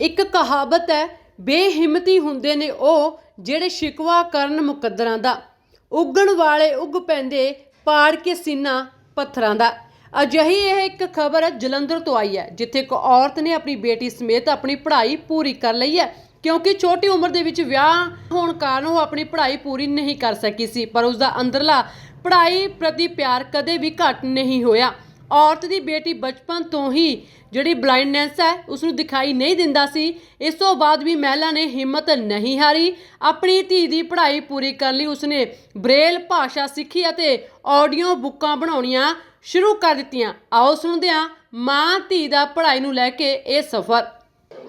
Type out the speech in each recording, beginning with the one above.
ਇੱਕ ਕਹਾਵਤ ਹੈ, ਬੇਹਿੰਮਤੀ ਹੁੰਦੇ ਨੇ ਉਹ ਜਿਹੜੇ ਸ਼ਿਕਵਾ ਕਰਨ ਮੁਕੱਦਰਾਂ ਦਾ। ਉੱਗਣ ਵਾਲੇ ਉੱਗ ਪੈਂਦੇ ਪਾੜ ਕੇ ਸੀਨਾ ਪੱਥਰਾਂ ਦਾ। ਅਜਿਹੀ ਇਹ ਇੱਕ ਖਬਰ ਜਲੰਧਰ ਤੋਂ ਆਈ ਹੈ, ਜਿੱਥੇ ਇੱਕ ਔਰਤ ਨੇ ਆਪਣੀ ਬੇਟੀ ਸਮੇਤ ਆਪਣੀ ਪੜ੍ਹਾਈ ਪੂਰੀ ਕਰ ਲਈ ਹੈ, ਕਿਉਂਕਿ ਛੋਟੀ ਉਮਰ ਦੇ ਵਿੱਚ ਵਿਆਹ ਹੋਣ ਕਾਰਨ ਉਹ ਆਪਣੀ ਪੜ੍ਹਾਈ ਪੂਰੀ ਨਹੀਂ ਕਰ ਸਕੀ ਸੀ, ਪਰ ਉਸ ਦਾ ਅੰਦਰਲਾ ਪੜ੍ਹਾਈ ਪ੍ਰਤੀ ਪਿਆਰ ਕਦੇ ਵੀ ਘਟ ਨਹੀਂ ਹੋਇਆ। ਔਰਤ ਦੀ ਬੇਟੀ ਬਚਪਨ ਤੋਂ ਹੀ ਜਿਹੜੀ ਬਲਾਈਂਡਨੈਸ ਹੈ ਉਸ ਨੂੰ ਦਿਖਾਈ ਨਹੀਂ ਦਿੰਦਾ ਸੀ। ਇਸ ਤੋਂ ਬਾਅਦ ਵੀ ਮਹਿਲਾ ਨੇ ਹਿੰਮਤ ਨਹੀਂ ਹਾਰੀ। ਆਪਣੀ ਧੀ ਦੀ ਪੜ੍ਹਾਈ ਪੂਰੀ ਕਰ ਲਈ। ਉਸਨੇ ਬ੍ਰੇਲ ਭਾਸ਼ਾ ਸਿੱਖੀ ਅਤੇ ਆਡੀਓ ਬੁੱਕਾਂ ਬਣਾਉਣੀਆਂ ਸ਼ੁਰੂ ਕਰ ਦਿੱਤੀਆਂ। ਆਓ ਸੁਣਦੇ ਹਾਂ ਮਾਂ ਧੀ ਦਾ ਪੜ੍ਹਾਈ ਨੂੰ ਲੈ ਕੇ ਇਹ ਸਫ਼ਰ।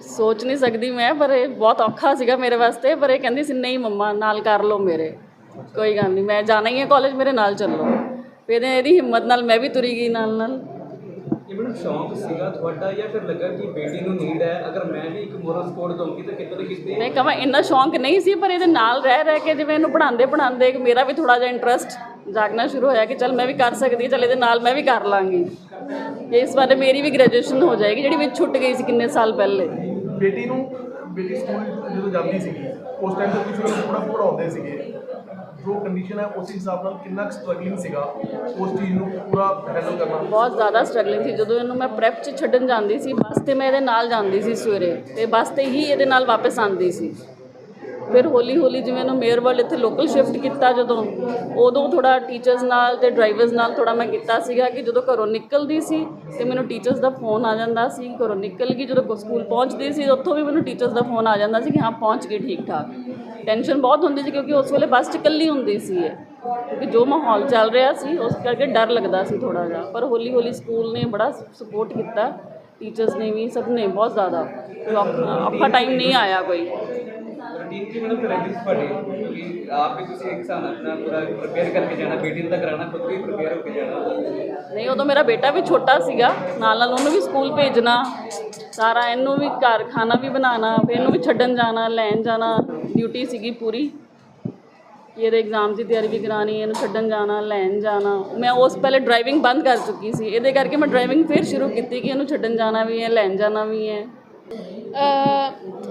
ਸੋਚ ਨਹੀਂ ਸਕਦੀ ਮੈਂ, ਪਰ ਇਹ ਬਹੁਤ ਔਖਾ ਸੀਗਾ ਮੇਰੇ ਵਾਸਤੇ। ਪਰ ਇਹ ਕਹਿੰਦੀ ਸੀ, ਨਹੀਂ ਮੰਮਾ, ਨਾਲ ਕਰ ਲਓ ਮੇਰੇ। ਕੋਈ ਗੱਲ ਨਹੀਂ, ਮੈਂ ਜਾਣਾ ਹੀ ਹੈ ਕਾਲਜ ਮੇਰੇ ਨਾਲ ਚੱਲੋ। ਫਿਰ ਇਹਦੀ ਹਿੰਮਤ ਨਾਲ ਮੈਂ ਵੀ ਤੁਰੀ ਗਈ ਨਾਲ ਨਾਲ। ਇਹ ਮੈਨੂੰ ਸ਼ੌਂਕ ਸੀਗਾ ਤੁਹਾਡਾ ਜਾਂ ਫਿਰ ਲੱਗਾ ਕਿ ਬੇਟੀ ਨੂੰ ਨੀਡ ਹੈ? ਅਗਰ ਮੈਂ ਵੀ ਇੱਕ ਮੋਰਲ ਸਪੋਰਟ ਦਊਂਗੀ ਤਾਂ ਕਿਤੇ ਨਾ ਕਿਤੇ ਮੈਂ ਕਹਾਂ ਇੰਨਾ ਸ਼ੌਂਕ ਨਹੀਂ ਸੀ ਪਰ ਇਹਦੇ ਨਾਲ ਰਹਿ ਰਹਿ ਕੇ ਜਿਵੇਂ ਇਹਨੂੰ ਪੜ੍ਹਾਉਂਦੇ ਪੜ੍ਹਾਉਂਦੇ ਮੇਰਾ ਵੀ ਥੋੜਾ ਜਿਹਾ ਇੰਟਰਸਟ ਜਾਗਣਾ ਸ਼ੁਰੂ ਹੋਇਆ ਕਿ ਚਲ ਮੈਂ ਵੀ ਕਰ ਸਕਦੀ ਹਾਂ ਚਲ ਇਹਦੇ ਨਾਲ ਮੈਂ ਵੀ ਕਰ ਲਾਂਗੀ। ਇਸ ਬਾਰੇ ਮੇਰੀ ਵੀ ਗ੍ਰੈਜੂਏਸ਼ਨ ਹੋ ਜਾਏਗੀ ਜਿਹੜੀ ਵਿੱਚ ਛੁੱਟ ਗਈ ਸੀ ਕਿੰਨੇ ਸਾਲ ਪਹਿਲੇ। ਬੇਟੀ ਨੂੰ ਬੇਟੀ ਸਕੂਲ ਜਦੋਂ ਜਾਂਦੀ ਸੀਗੀ ਉਸ ਟਾਈਮ ਤੇ ਤੁਸੀਂ ਉਹਨੂੰ ਪੂਰਾ ਪੜਾਉਂਦੇ ਸੀਗੇ। ਜੋ ਕੰਡੀਸ਼ਨ ਹੈ, ਉਸ ਹਿਸਾਬ ਨਾਲ ਕਿੰਨਾ ਸਟਰਗਲਿੰਗ ਸੀਗਾ ਉਸ ਚੀਜ਼ ਨੂੰ ਪੂਰਾ ਹੈਂਡਲ ਕਰਨਾ? ਬਹੁਤ ਜ਼ਿਆਦਾ ਸਟਰਗਲਿੰਗ ਸੀ। ਜਦੋਂ ਇਹਨੂੰ ਮੈਂ ਪ੍ਰੈਪ 'ਚ ਛੱਡਣ ਜਾਂਦੀ ਸੀ, ਬੱਸ ਤੇ ਮੈਂ ਇਹਦੇ ਨਾਲ ਜਾਂਦੀ ਸੀ ਸਵੇਰੇ ਤੇ ਬੱਸ ਤੇ ਹੀ ਇਹਦੇ ਨਾਲ ਵਾਪਸ ਆਉਂਦੀ ਸੀ। ਫਿਰ ਹੌਲੀ ਹੌਲੀ ਜਿਵੇਂ ਇਹਨੂੰ ਮੇਅਰ ਇੱਥੇ ਲੋਕਲ ਸ਼ਿਫਟ ਕੀਤਾ ਜਦੋਂ, ਉਦੋਂ ਥੋੜਾ ਟੀਚਰਸ ਨਾਲ ਤੇ ਡਰਾਈਵਰਸ ਨਾਲ ਥੋੜਾ ਮੈਂ ਕੀਤਾ ਸੀਗਾ ਕਿ ਜਦੋਂ ਘਰੋਂ ਨਿਕਲਦੀ ਸੀ ਤੇ ਮੈਨੂੰ ਟੀਚਰਸ ਦਾ ਫੋਨ ਆ ਜਾਂਦਾ ਸੀ, ਘਰੋਂ ਨਿਕਲ ਗਈ ਜਦੋਂ ਸਕੂਲ ਪਹੁੰਚਦੀ ਸੀ, ਉੱਥੋਂ ਵੀ ਮੈਨੂੰ ਟੀਚਰਸ ਦਾ ਫੋਨ ਆ ਜਾਂਦਾ ਸੀ ਕਿ ਹਾਂ, ਪਹੁੰਚ ਗਈ ਠੀਕ ਠਾਕ ਟੈਨਸ਼ਨ ਬਹੁਤ ਹੁੰਦੀ ਸੀ ਕਿਉਂਕਿ ਉਸ ਵੇਲੇ ਬੱਸ 'ਚ ਇਕੱਲੀ ਹੁੰਦੀ ਸੀ ਇਹ। ਕਿਉਂਕਿ ਜੋ ਮਾਹੌਲ ਚੱਲ ਰਿਹਾ ਸੀ ਉਸ ਕਰਕੇ ਡਰ ਲੱਗਦਾ ਸੀ ਥੋੜਾ ਜਿਹਾ। ਪਰ ਹੌਲੀ ਹੌਲੀ ਸਕੂਲ ਨੇ ਬੜਾ ਸਪੋਰਟ ਕੀਤਾ। ਟੀਚਰਸ ਨੇ ਵੀ ਸਭ ਨੇ ਬਹੁਤ ਜ਼ਿਆਦਾ। ਔਖਾ ਟਾਈਮ ਨਹੀਂ ਆਇਆ ਕੋਈ। ਰੂਟੀਨ ਕੀ ਮੈਨੂੰ ਰਹਿੰਦੀ ਸੀ ਤੁਹਾਡੀ ਕਿਉਂਕਿ ਆਪ ਵੀ ਤੁਸੀਂ ਇੱਕ ਹਿਸਾਬ ਨਾਲ ਆਪਣਾ ਪੂਰਾ ਪ੍ਰਪੇਅਰ ਕਰਕੇ ਜਾਣਾ ਬੇਟੀ ਨੂੰ ਤਾਂ ਕਰਾਉਣਾ ਖੁਦ ਵੀ ਪ੍ਰਪੇਅਰ ਹੋ ਕੇ ਜਾਣਾ। ਨਹੀਂ ਉਦੋਂ ਮੇਰਾ ਬੇਟਾ ਵੀ ਛੋਟਾ ਸੀਗਾ। ਨਾਲ ਨਾਲ ਉਹਨੂੰ ਵੀ ਸਕੂਲ ਭੇਜਣਾ। ਸਾਰਾ ਇਹਨੂੰ ਵੀ ਘਰ ਖਾਣਾ ਵੀ ਬਣਾਉਣਾ ਫਿਰ ਇਹਨੂੰ ਵੀ ਛੱਡਣ ਜਾਣਾ ਲੈਣ ਜਾਣਾ। ਡਿਊਟੀ ਸੀਗੀ ਪੂਰੀ। ਕਿ ਇਹਦੇ ਐਗਜ਼ਾਮ ਦੀ ਤਿਆਰੀ ਵੀ ਕਰਾਣੀ ਇਹਨੂੰ ਛੱਡਣ ਜਾਣਾ ਲੈਣ ਜਾਣਾ। ਮੈਂ ਉਸ ਪਹਿਲੇ ਡਰਾਈਵਿੰਗ ਬੰਦ ਕਰ ਚੁੱਕੀ ਸੀ। ਇਹਦੇ ਕਰਕੇ ਮੈਂ ਡਰਾਈਵਿੰਗ ਫਿਰ ਸ਼ੁਰੂ ਕੀਤੀ ਕਿ ਇਹਨੂੰ ਛੱਡਣ ਜਾਣਾ ਵੀ ਹੈ ਲੈਣ ਜਾਣਾ ਵੀ ਹੈ।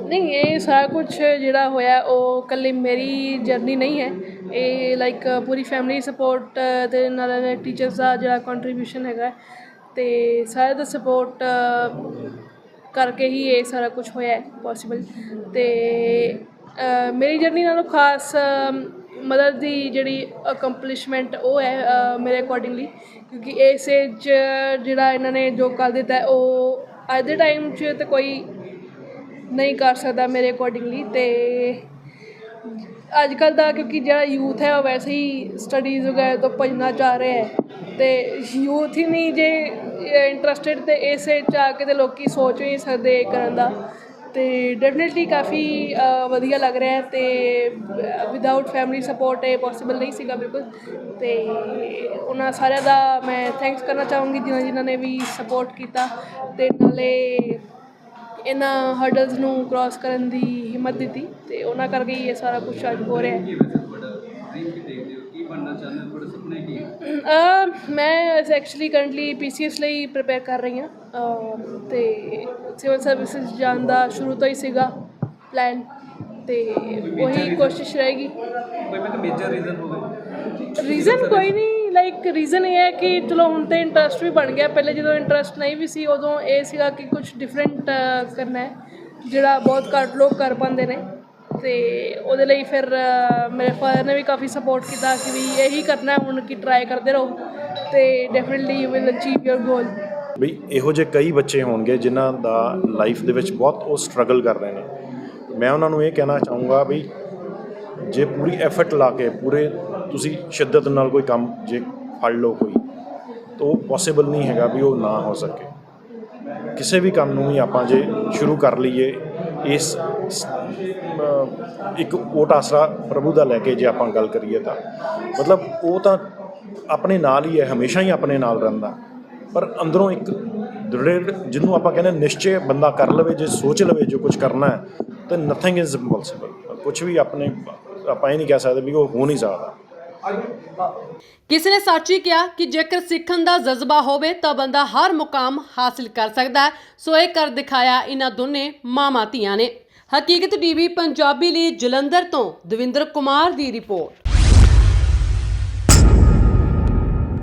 ਨਹੀਂ ਇਹ ਸਾਰਾ ਕੁਝ ਜਿਹੜਾ ਹੋਇਆ ਉਹ ਇਕੱਲੀ ਮੇਰੀ ਜਰਨੀ ਨਹੀਂ ਹੈ। ਇਹ ਲਾਈਕ ਪੂਰੀ ਫੈਮਿਲੀ ਸਪੋਰਟ ਦੇ ਨਾਲ ਟੀਚਰਸ ਦਾ ਜਿਹੜਾ ਕੰਟਰੀਬਿਊਸ਼ਨ ਹੈਗਾ ਹੈ, ਤੇ ਸਾਰੇ ਦਾ ਸਪੋਰਟ ਕਰਕੇ ਹੀ ਇਹ ਸਾਰਾ ਕੁਝ ਹੋਇਆ ਹੈ ਪੋਸੀਬਲ ਤੇ ਮੇਰੀ ਜਰਨੀ ਨਾਲੋਂ ਖਾਸ ਮਦਰ ਦੀ ਜਿਹੜੀ ਅਕੰਪਲਿਸ਼ਮੈਂਟ ਉਹ ਹੈ ਮੇਰੇ ਅਕੋਰਡਿੰਗਲੀ ਕਿਉਂਕਿ ਇਸ ਏਜ ਜਿਹੜਾ ਇਹਨਾਂ ਨੇ ਜੋ ਕਰ ਦਿੱਤਾ ਉਹ ਅੱਜ ਦੇ ਟਾਈਮ 'ਚ ਤਾਂ ਕੋਈ ਨਹੀਂ ਕਰ ਸਕਦਾ ਮੇਰੇ ਅਕੋਰਡਿੰਗਲੀ ਤੇ ਅੱਜ ਕੱਲ ਦਾ ਕਿਉਂਕਿ ਜਿਹੜਾ ਯੂਥ ਹੈ, ਉਹ ਵੈਸੇ ਹੀ ਸਟੱਡੀਜ਼ ਵਗੈਰਾ ਤੋਂ ਭੱਜਣਾ ਚਾਹ ਰਿਹਾ ਹੈ ਤੇ ਯੂਥ ਹੀ ਨਹੀਂ ਜੇ ਇੰਟਰਸਟਿਡ ਤੇ ਇਸ ਏਜ 'ਚ ਆ ਕੇ ਤੇ ਲੋਕੀ ਸੋਚ ਵੀ ਨਹੀਂ ਸਕਦੇ ਇਹ ਕਰਨ ਦਾ। ਤੇ ਡੈਫੀਨਿਟਲੀ ਕਾਫੀ ਵਧੀਆ ਲੱਗ ਰਿਹਾ ਹੈ ਤੇ ਵਿਦਆਊਟ ਫੈਮਿਲੀ ਸਪੋਰਟ ਇਹ ਪੋਸੀਬਲ ਨਹੀਂ ਸੀਗਾ ਬਿਲਕੁਲ। ਤੇ ਉਹਨਾਂ ਸਾਰਿਆਂ ਦਾ ਮੈਂ ਥੈਂਕਸ ਕਰਨਾ ਚਾਹੂੰਗੀ ਜਿਨ੍ਹਾਂ ਜਿਨ੍ਹਾਂ ਨੇ ਵੀ ਸਪੋਰਟ ਕੀਤਾ ਤੇ ਨਾਲੇ ਇਹਨਾਂ ਹਰਡਲਸ ਨੂੰ ਕ੍ਰਾਸ ਕਰਨ ਦੀ ਹਿੰਮਤ ਦਿੱਤੀ ਤੇ ਉਹਨਾਂ ਕਰਕੇ ਹੀ ਇਹ ਸਾਰਾ ਕੁਝ ਅੱਜ ਹੋ ਰਿਹਾ ਹੈ ਕੀ ਵੈਸੇ ਤੁਹਾਡਾ ਡ੍ਰੀਮ ਕੀ ਦੇਖਦੇ ਹੋ ਕੀ ਬਣਨਾ ਚਾਹੁੰਦੇ ਹੋ? ਤੁਹਾਡੇ ਸੁਪਨੇ ਕੀ ਹੈ ਅਹ ਮੈਂ ਐਕਚੁਅਲੀ ਕਰੰਟਲੀ ਪੀਸੀਐਸ ਲਈ ਪ੍ਰਿਪੇਅਰ ਕਰ ਰਹੀ ਹਾਂ। ਅਹ ਤੇ ਸਿਵਲ ਸਰਵਿਸਿਜ਼ ਜਾਣ ਦਾ ਸ਼ੁਰੂ ਤੋਂ ਹੀ ਸੀਗਾ ਪਲਾਨ ਤੇ ਉਹੀ ਕੋਸ਼ਿਸ਼ ਰਹੇਗੀ। ਕੋਈ ਮੈਂ ਮੇਜਰ ਰੀਜ਼ਨ ਹੋਵੇ ਰੀਜ਼ਨ ਕੋਈ ਨਹੀਂ ਲਾਈਕ ਰੀਜ਼ਨ ਇਹ ਹੈ ਕਿ ਚਲੋ ਹੁਣ ਤੇ ਇੰਟਰਸਟ ਵੀ ਬਣ ਗਿਆ। ਪਹਿਲੇ ਜਦੋਂ ਇੰਟਰਸਟ ਨਹੀਂ ਵੀ ਸੀ ਉਦੋਂ ਇਹ ਸੀਗਾ ਕਿ ਕੁਝ ਡਿਫਰੈਂਟ ਕਰਨਾ ਹੈ ਜਿਹੜਾ ਬਹੁਤ ਘੱਟ ਲੋਕ ਕਰ ਪਾਉਂਦੇ ਨੇ। ਤੇ ਉਹਦੇ ਲਈ ਫਿਰ ਮੇਰੇ ਫਾਦਰ ਨੇ ਵੀ ਕਾਫੀ ਸਪੋਰਟ ਕੀਤਾ ਕਿ ਵੀ ਇਹੀ ਕਰਨਾ ਹੈ ਹੁਣ ਕਿ ਟਰਾਈ ਕਰਦੇ ਰਹੋ ਤੇ definitely you will achieve your goal ਬਈ, ਇਹੋ ਜਿਹੇ ਕਈ ਬੱਚੇ ਹੋਣਗੇ ਜਿਨ੍ਹਾਂ ਦਾ ਲਾਈਫ ਦੇ ਵਿੱਚ ਬਹੁਤ ਉਹ ਸਟਰਗਲ ਕਰ ਰਹੇ ਨੇ। ਮੈਂ ਉਹਨਾਂ ਨੂੰ ਇਹ ਕਹਿਣਾ ਚਾਹੂੰਗਾ ਵੀ ਜੇ ਪੂਰੀ ਐਫਰਟ ਲਾ ਕੇ, ਪੂਰੇ ਤੁਸੀਂ ਸ਼ਿੱਦਤ ਨਾਲ ਕੋਈ ਕੰਮ ਜੇ ਫੜ ਲਓ ਕੋਈ, ਤਾਂ ਉਹ ਪੋਸੀਬਲ ਨਹੀਂ ਹੈਗਾ ਵੀ ਉਹ ਨਾ ਹੋ ਸਕੇ। ਕਿਸੇ ਵੀ ਕੰਮ ਨੂੰ ਵੀ ਆਪਾਂ ਜੇ ਸ਼ੁਰੂ ਕਰ ਲਈਏ ਇਸ ਸ- ਅ, ਇੱਕ ਓਟ ਆਸਰਾ ਪ੍ਰਭੂ ਦਾ ਲੈ ਕੇ ਜੇ ਆਪਾਂ ਗੱਲ ਕਰੀਏ ਤਾਂ। ਮਤਲਬ ਉਹ ਤਾਂ ਆਪਣੇ ਨਾਲ ਹੀ ਹੈ ਹਮੇਸ਼ਾ ਹੀ ਆਪਣੇ ਨਾਲ ਰਹਿੰਦਾ। ਪਰ ਅੰਦਰੋਂ ਇੱਕ ਦ੍ਰਿੜ ਜਿਹਨੂੰ ਆਪਾਂ ਕਹਿੰਦੇ ਨਿਸ਼ਚੈ ਬੰਦਾ ਕਰ ਲਵੇ ਜੇ ਸੋਚ ਲਵੇ ਜੋ ਕੁਝ ਕਰਨਾ ਹੈ ਤਾਂ ਨਥਿੰਗ ਇਜ਼ ਇੰਪੋਸੀਬਲ ਕੁਝ ਵੀ ਆਪਣੇ ਆਪਾਂ ਇਹ ਨਹੀਂ ਕਹਿ ਸਕਦੇ ਵੀ ਉਹ ਹੋ ਨਹੀਂ ਸਕਦਾ। ਕਿਸੇ ਨੇ ਸੱਚ ਹੀ ਕਿਹਾ ਕਿ ਜੇਕਰ ਸਿੱਖਣ ਦਾ ਜਜ਼ਬਾ ਹੋਵੇ ਤਾਂ ਬੰਦਾ ਹਰ ਮੁਕਾਮ ਹਾਸਿਲ ਕਰ ਸਕਦਾ ਹੈ। ਸੋ ਇਹ ਕਰ ਦਿਖਾਇਆ ਇਹਨਾਂ ਦੋਨੇ ਮਾਮਾ ਧੀਆਂ ਨੇ। ਹਕੀਕਤ ਟੀਵੀ ਪੰਜਾਬੀ ਲਈ ਜਲੰਧਰ ਤੋਂ ਦਵਿੰਦਰ ਕੁਮਾਰ ਦੀ ਰਿਪੋਰਟ।